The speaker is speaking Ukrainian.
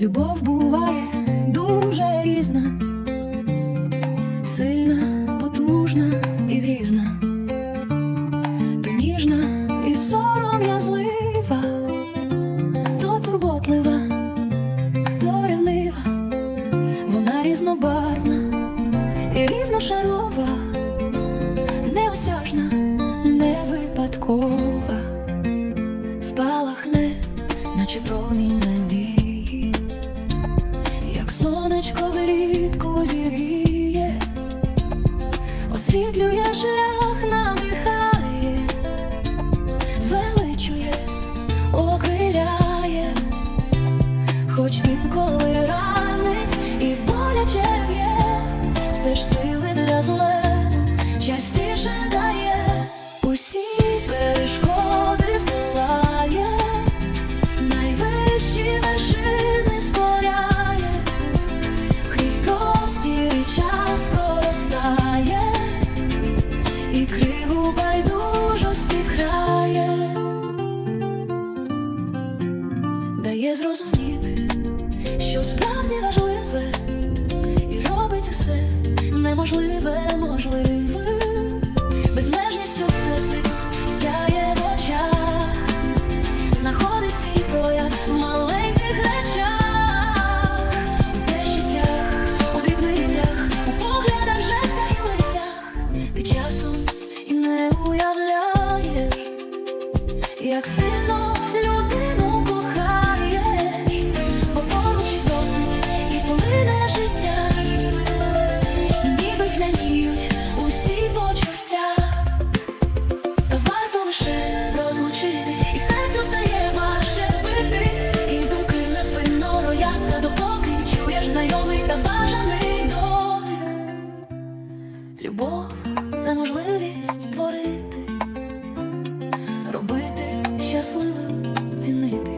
Любов буває дуже різна, сильна, потужна і грізна, то ніжна і сором'язлива, то турботлива, то ревнива, вона різнобарвна і різношарова, неосяжна, не випадкова, спалахне, наче промінь надії. освітлює шлях. зрозумів. це можливість творити, робити щасливим, цінити.